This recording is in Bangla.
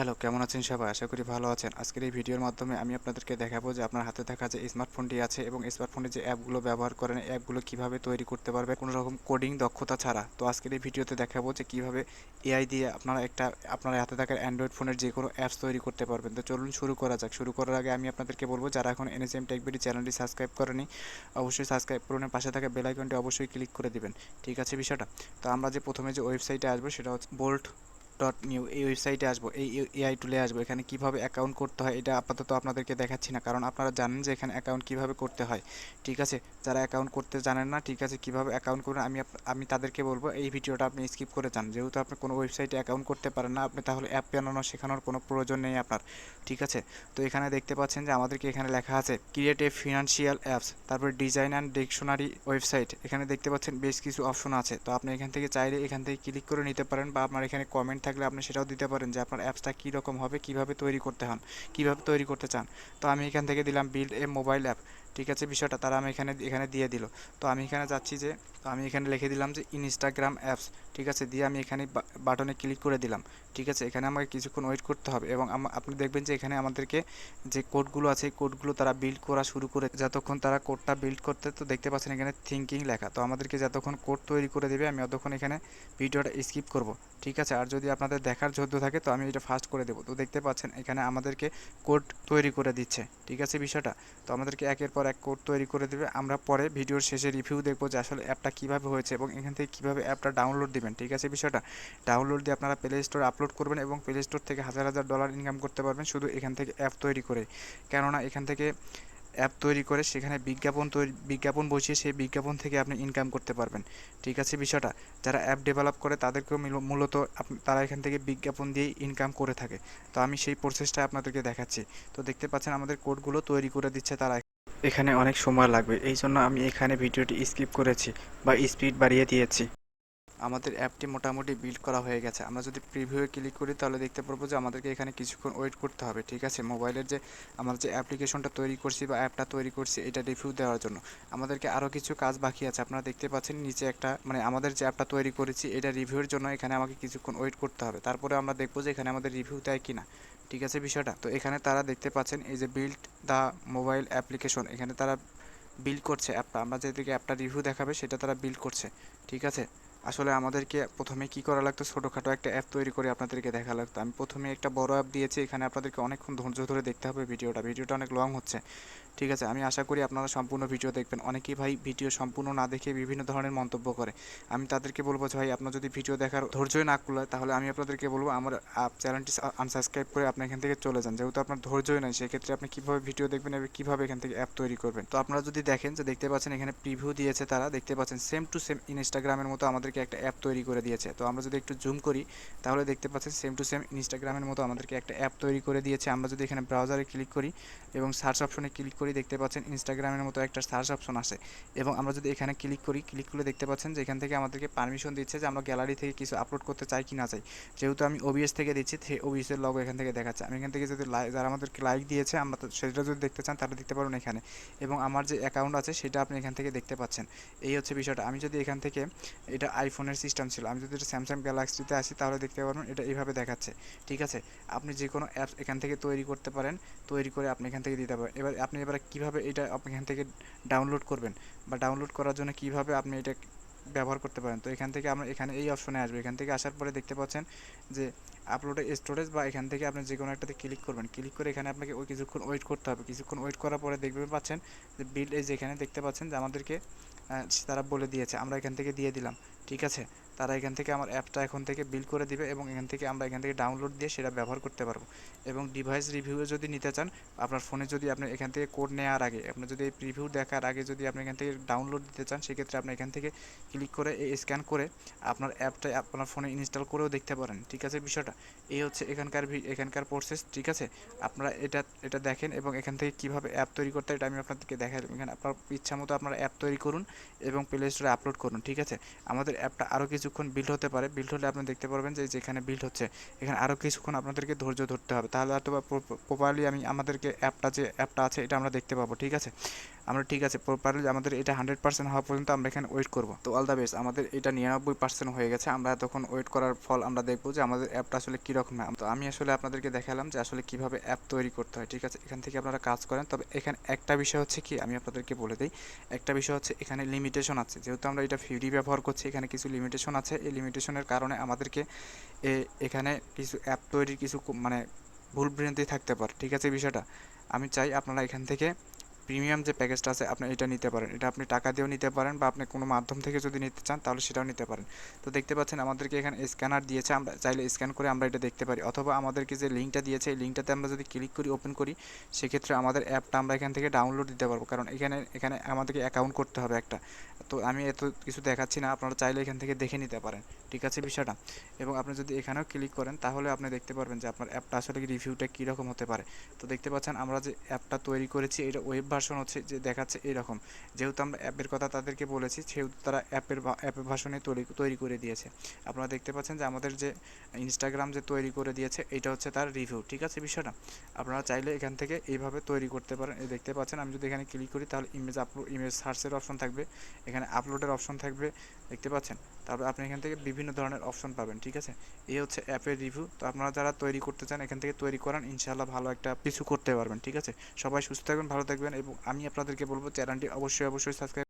হ্যালো, কেমন আছেন সবাই? আশা করি ভালো আছেন। আজকের এই ভিডিওর মাধ্যমে আমি আপনাদেরকে দেখাবো যে আপনার হাতে থাকা যে স্মার্টফোনটি আছে এবং স্মার্টফোনে যে অ্যাপগুলো ব্যবহার করেন অ্যাপগুলো কীভাবে তৈরি করতে পারবে কোনো রকম কোডিং দক্ষতা ছাড়া। তো আজকের এই ভিডিওতে দেখাবো যে কীভাবে এআই দিয়ে আপনারা একটা, আপনার হাতে থাকা অ্যান্ড্রয়েড ফোনের যে কোনো অ্যাপস তৈরি করতে পারবেন। তো চলুন শুরু করা যাক। শুরু করার আগে আমি আপনাদেরকে বলব, যারা এখন এনএসএম টেকবিডি চ্যানেলটি সাবস্ক্রাইব করেনি, অবশ্যই সাবস্ক্রাইব করুন পাশে থাকা বেল আইকনটি অবশ্যই ক্লিক করে দিবেন। ঠিক আছে বিষয়টা? তো আমরা যে প্রথমে যে ওয়েবসাইটে আসব, সেটা হচ্ছে বোল্ট ডট নিউ এই ওয়েবসাইটে আসব, এই এআই টুলে আসব, এখানে কীভাবে অ্যাকাউন্ট করতে হয়, এটা আপাতত আপনাদেরকে দেখাচ্ছি না, কারণ আপনারা জানেন যে এখানে অ্যাকাউন্ট কীভাবে করতে হয়, ঠিক আছে? যারা অ্যাকাউন্ট করতে জানেন না, ঠিক আছে, কীভাবে অ্যাকাউন্ট করবেন, আমি আমি তাদেরকে বলব, এই ভিডিওটা আপনি স্কিপ করে যান, যেহেতু আপনি কোনো ওয়েবসাইটে অ্যাকাউন্ট করতে পারেন না, আপনি তাহলে অ্যাপ বানানো শেখানোর কোনো প্রয়োজন নেই আপনার, ঠিক আছে? তো এখানে দেখতে পাচ্ছেন যে আমাদেরকে এখানে লেখা আছে ক্রিয়েট এ ফিনান্সিয়াল অ্যাপস তারপরে ডিজাইন অ্যান্ড ডিকশনারি ওয়েবসাইট এখানে দেখতে পাচ্ছেন বেশ কিছু অপশন আছে, তো আপনি এখান থেকে চাইলে এখান থেকে ক্লিক করে নিতে পারেন, বা আপনার এখানে কমেন্ট থাকলে আপনি সেটাও দিতে পারেন যে আপনার অ্যাপসটা কী রকম হবে, কীভাবে তৈরি করতে হন, কীভাবে তৈরি করতে চান। তো আমি এখান থেকে দিলাম বিল্ড এ মোবাইল অ্যাপ ঠিক আছে, বিষয়টা তারা আমি এখানে এখানে দিয়ে দিল। তো আমি এখানে যাচ্ছি যে, তো আমি এখানে লিখে দিলাম যে ইনস্টাগ্রাম অ্যাপস ঠিক আছে, দিয়ে আমি এখানে বাটনে ক্লিক করে দিলাম। ঠিক আছে, এখানে আমাকে কিছুক্ষণ ওয়েট করতে হবে এবং আপনি দেখবেন যে এখানে আমাদেরকে যে কোডগুলো আছে, এই কোডগুলো তারা বিল্ড করা শুরু করে, যতক্ষণ তারা কোডটা বিল্ড করতে, তো দেখতে পাচ্ছেন এখানে থিঙ্কিং লেখা। তো আমাদেরকে যতক্ষণ কোড তৈরি করে দেবে, আমি ততক্ষণ এখানে ভিডিওটা স্কিপ করব। ঠিক আছে, আর যদি আপনাদের দেখার যোগ্য থাকে, তো আমি এটা ফাস্ট করে দেবো। তো দেখতে পাচ্ছেন, এখানে আমাদেরকে কোড তৈরি করে দিচ্ছে। ঠিক আছে, বিষয়টা? তো আমাদেরকে একের পর এক কোড তৈরি করে দেবে। আমরা পরে ভিডিওর শেষে রিভিউ দেখব যে আসলে অ্যাপটা কীভাবে হয়েছে এবং এখান থেকে কীভাবে অ্যাপটা ডাউনলোড দিবেন, ঠিক আছে বিষয়টা? ডাউনলোড দিয়ে আপনারা প্লে স্টোরে আপলোড করবেন এবং প্লে স্টোর থেকে হাজার হাজার ডলার ইনকাম করতে পারবেন শুধু এখান থেকে অ্যাপ তৈরি করে। কেননা এখান থেকে অ্যাপ তৈরি করে সেখানে বিজ্ঞাপন তৈরি, বিজ্ঞাপন বসিয়ে সেই বিজ্ঞাপন থেকে আপনি ইনকাম করতে পারবেন, ঠিক আছে বিষয়টা? যারা অ্যাপ ডেভেলপ করে তাদেরকেও মিল- মূলত তারা এখান থেকে বিজ্ঞাপন দিয়েই ইনকাম করে থাকে। তো আমি সেই প্রসেসটা আপনাদেরকে দেখাচ্ছি। তো দেখতে পাচ্ছেন আমাদের কোডগুলো তৈরি করে দিচ্ছে তারা এখানে অনেক সময় লাগবে, এই জন্য আমি এখানে ভিডিওটি স্কিপ করেছি বা স্পিড বাড়িয়ে দিয়েছি। আমাদের অ্যাপটি মোটামুটি বিল্ড করা হয়ে গেছে। আমরা যদি প্রিভিউয়ে ক্লিক করি, তাহলে দেখতে পারব যে আমাদেরকে এখানে কিছুক্ষণ ওয়েট করতে হবে, ঠিক আছে? মোবাইলের যে আমরা যে অ্যাপ্লিকেশনটা তৈরি করছি বা অ্যাপটা তৈরি করছি, এটা রিভিউ দেওয়ার জন্য। আমাদেরকে আরও কিছু কাজ বাকি আছে। আপনারা দেখতে পাচ্ছেন, নিচে একটা মানে আমাদের যে অ্যাপটা তৈরি করেছি, এটা রিভিউর জন্য এখানে আমাকে কিছুক্ষণ ওয়েট করতে হবে। তারপরে আমরা দেখব যে এখানে আমাদের রিভিউ দেয় কিনা। ঠিক আছে বিষয়টা? তো এখানে তারা দেখতে পাচ্ছেন, এই যে বিল্ড দ্য মোবাইল অ্যাপ্লিকেশন এখানে তারা বিল্ড করছে অ্যাপটা আমরা যেদিকে অ্যাপটা রিভিউ দেখাবে, সেটা তারা বিল্ড করছে, ঠিক আছে? আসলে আমাদেরকে প্রথমে কি করা লাগতো? ছোটোখাটো একটা অ্যাপ তৈরি করে আপনাদেরকে দেখা লাগতো। আমি প্রথমে একটা বড় অ্যাপ দিয়েছি, এখানে আপনাদেরকে অনেকক্ষণ ধৈর্য ধরে দেখতে হবে ভিডিওটা। ভিডিওটা অনেক লং হচ্ছে। ঠিক আছে, আমি আশা করি আপনারা সম্পূর্ণ ভিডিও দেখবেন। অনেকেই ভাই ভিডিও সম্পূর্ণ না দেখে বিভিন্ন ধরনের মন্তব্য করে। আমি তাদেরকে বলব যে ভাই, আপনার যদি ভিডিও দেখার ধৈর্যই না কুলায়, তাহলে আমি আপনাদেরকে বলব আমার চ্যানেলটি আনসাবস্ক্রাইব করে আপনি এখান থেকে চলে যান। যেহেতু আপনার ধৈর্যই নাই, সেক্ষেত্রে আপনি কীভাবে ভিডিও দেখবেন এবং কীভাবে এখান থেকে অ্যাপ তৈরি করবেন? তো আপনারা যদি দেখেন যে দেখতে পাচ্ছেন এখানে প্রিভিউ দিয়েছে তারা, দেখতে পাচ্ছেন সেম টু সেম ইনস্টাগ্রামের মতো আমাদেরকে একটা অ্যাপ তৈরি করে দিয়েছে। তো আমরা যদি একটু জুম করি, তাহলে দেখতে পাচ্ছেন সেম টু সেম ইনস্টাগ্রামের মতো আমাদেরকে একটা অ্যাপ তৈরি করে দিয়েছে। আমরা যদি এখানে ব্রাউজারে ক্লিক করি এবং সার্চ অপশনে ক্লিক করি, দেখতে পাচ্ছেন ইনস্টাগ্রামের মতো একটা সার্চ অপশন আসে। এবং আমরা যদি এখানে ক্লিক করি ক্লিক করে দেখতে পাচ্ছেন যে এখান থেকে আমাদেরকে পারমিশন দিচ্ছে যে আমরা গ্যালারি থেকে কিছু আপলোড করতে চাই কি না চাই। যেহেতু আমি ওবিএস থেকে দিচ্ছি ওবিএসের লগো এখান থেকে দেখাচ্ছে। আমি এখান থেকে যদি যারা আমাদেরকে লাইক দিয়েছে, আমরা সেটা যদি দেখতে চান, তাহলে দেখতে পারুন এখানে। এবং আমার যে অ্যাকাউন্ট আছে, সেটা আপনি এখান থেকে দেখতে পাচ্ছেন। এই হচ্ছে বিষয়টা। আমি যদি এখান থেকে এটা আইফোনের সিস্টেম ছিল। আমি যদি এটা স্যামসাং গ্যালাক্সিতে আসি, তাহলে দেখতে পারবেন এটা এইভাবে দেখাচ্ছে। ঠিক আছে? আপনি যে কোনো অ্যাপস এখান থেকে তৈরি করতে পারেন, তৈরি করে আপনি এখান থেকে দিতে পারেন এবার আপনি এবার কীভাবে এটা আপনি এখান থেকে ডাউনলোড করবেন? বা ডাউনলোড করার জন্য কীভাবে আপনি এটা ব্যবহার করতে পারেন। তো এখান থেকে আমরা, এখানে এই অপশনে আসবে। এখান থেকে আসার পরে দেখতে পাচ্ছেন যে আপলোডে স্টোরেজ বা এখান থেকে আপনি যে কোনো একটাতে ক্লিক করবেন। ক্লিক করে এখানে আপনাকে ওই কিছুক্ষণ ওয়েট করতে হবে। কিছুক্ষণ ওয়েট করার পরে দেখবেন পাচ্ছেন যে বিল এই যে এখানে দেখতে পাচ্ছেন যে আমাদেরকে তারা বলে দিয়েছে, আমরা এখান থেকে দিয়ে দিলাম। ঠিক আছে? তারা এখান থেকে আমার অ্যাপটা এখন থেকে বিল করে দিবে এবং এখান থেকে আমরা এখান থেকে ডাউনলোড দিয়ে সেটা ব্যবহার করতে পারব। এবং ডিভাইস রিভিউয়ে যদি নিতে চান, আপনার ফোনে যদি আপনি এখান থেকে কোড নেওয়ার আগে আপনি যদি এই প্রিভিউ দেখার আগে যদি আপনি এখান থেকে ডাউনলোড দিতে চান, সেক্ষেত্রে আপনি এখান থেকে ক্লিক করে স্ক্যান করে আপনার অ্যাপটা আপনার ফোনে ইনস্টল করেও দেখতে পারেন। ঠিক আছে বিষয়টা? এই হচ্ছে এখানকার এখানকার প্রসেস ঠিক আছে? আপনারা এটা এটা দেখেন এবং এখান থেকে কীভাবে অ্যাপ তৈরি করতে এটা আমি আপনাদেরকে দেখাই এখানে আপনার ইচ্ছা মতো আপনারা অ্যাপ তৈরি করুন এবং প্লে স্টোরে আপলোড করুন, ঠিক আছে? আমাদের অ্যাপটা আরও কিছুক্ষণ কিছুক্ষণ বিল্ড হতে পারে। বিল্ড হলে আপনি দেখতে পারবেন যে, যেখানে বিল্ড হচ্ছে, এখানে আরও কিছুক্ষণ আপনাদেরকে ধৈর্য ধরতে হবে। তাহলে হয়তো প্রপারলি আমি আমাদেরকে অ্যাপটা যে অ্যাপটা আছে, এটা আমরা দেখতে পাবো, ঠিক আছে? আমরা ঠিক আছে প্রপারলি আমাদের এটা হান্ড্রেড পার্সেন্ট হওয়া পর্যন্ত আমরা এখানে ওয়েট করব। তো অল দ্য বেস্ট আমাদের এটা নিরানব্বই পার্সেন্ট হয়ে গেছে। আমরা তখন ওয়েট করার ফল আমরা দেখব যে, আমাদের অ্যাপটা আসলে কীরকম হয়। তো আমি আসলে আপনাদেরকে দেখালাম যে, আসলে কীভাবে অ্যাপ তৈরি করতে হয়, ঠিক আছে? এখান থেকে আপনারা কাজ করেন। তবে এখানে একটা বিষয় হচ্ছে কি, আমি আপনাদেরকে বলে দিই, একটা বিষয় হচ্ছে এখানে লিমিটেশন আছে। যেহেতু আমরা এটা ফ্রি ব্যবহার করছি, এখানে কিছু লিমিটেশন আছে এই লিমিটেশনের কারণে আমাদেরকে এখানে কিছু অ্যাপ তৈরির কিছু মানে ভুল ভ্রান্তি থাকতে পারে। ঠিক আছে বিষয়টা? আমি চাই আপনারা এখান থেকে প্রিমিয়াম যে প্যাকেজটা আছে, আপনি এটা নিতে পারেন। এটা আপনি টাকা দিয়েও নিতে পারেন বা আপনি কোনো মাধ্যম থেকে যদি নিতে চান, তাহলে সেটাও নিতে পারেন। তো দেখতে পাচ্ছেন আমাদেরকে এখানে স্ক্যানার দিয়েছে, আমরা চাইলে স্ক্যান করে আমরা এটা দেখতে পারি। অথবা আমাদেরকে যে লিঙ্কটা দিয়েছে, এই লিঙ্কটাতে আমরা যদি ক্লিক করি ওপেন করি, সেক্ষেত্রে আমাদের অ্যাপটা আমরা এখান থেকে ডাউনলোড দিতে পারব। কারণ এখানে এখানে আমাদেরকে অ্যাকাউন্ট করতে হবে একটা। তো আমি এত কিছু দেখাচ্ছি না, আপনারা চাইলে এখান থেকে দেখে নিতে পারেন। ঠিক আছে বিষয়টা? এবং আপনি যদি এখানেও ক্লিক করেন, তাহলে আপনি দেখতে পারবেন যে আপনার অ্যাপটা আসলে রিভিউটা কীরকম হতে পারে। তো দেখতে পাচ্ছেন আমরা যে অ্যাপটা তৈরি করেছি, এটা ওয়েব ভার্সন হচ্ছে যে দেখাচ্ছে এরকম। যেহেতু আমরা অ্যাপের কথা তাদেরকে বলেছি, সেহেতু তারা অ্যাপের অ্যাপের ভার্সনে তৈরি তৈরি করে দিয়েছে। আপনারা দেখতে পাচ্ছেন যে আমাদের যে ইনস্টাগ্রাম যে তৈরি করে দিয়েছে, এটা হচ্ছে তার রিভিউ ঠিক আছে বিষয়টা? আপনারা চাইলে এখান থেকে এইভাবে তৈরি করতে পারেন। দেখতে পাচ্ছেন, আমি যদি এখানে ক্লিক করি, তাহলে ইমেজ আপলোড ইমেজ সার্চের অপশন থাকবে। এখানে আপলোডের অপশন থাকবে, দেখতে পাচ্ছেন? তারপর আপনি এখান থেকে বিভিন্ন ধরনের অপশন পাবেন, ঠিক আছে? এই হচ্ছে অ্যাপের রিভিউ তো আপনারা যারা তৈরি করতে চান, এখান থেকে তৈরি করান। ইনশাআল্লাহ ভালো একটা কিছু করতে পারবেন, ঠিক আছে? সবাই সুস্থ থাকবেন, ভালো থাকবেন। এবং আমি আপনাদেরকে বলব চ্যানেলটি অবশ্যই অবশ্যই সাবস্ক্রাইব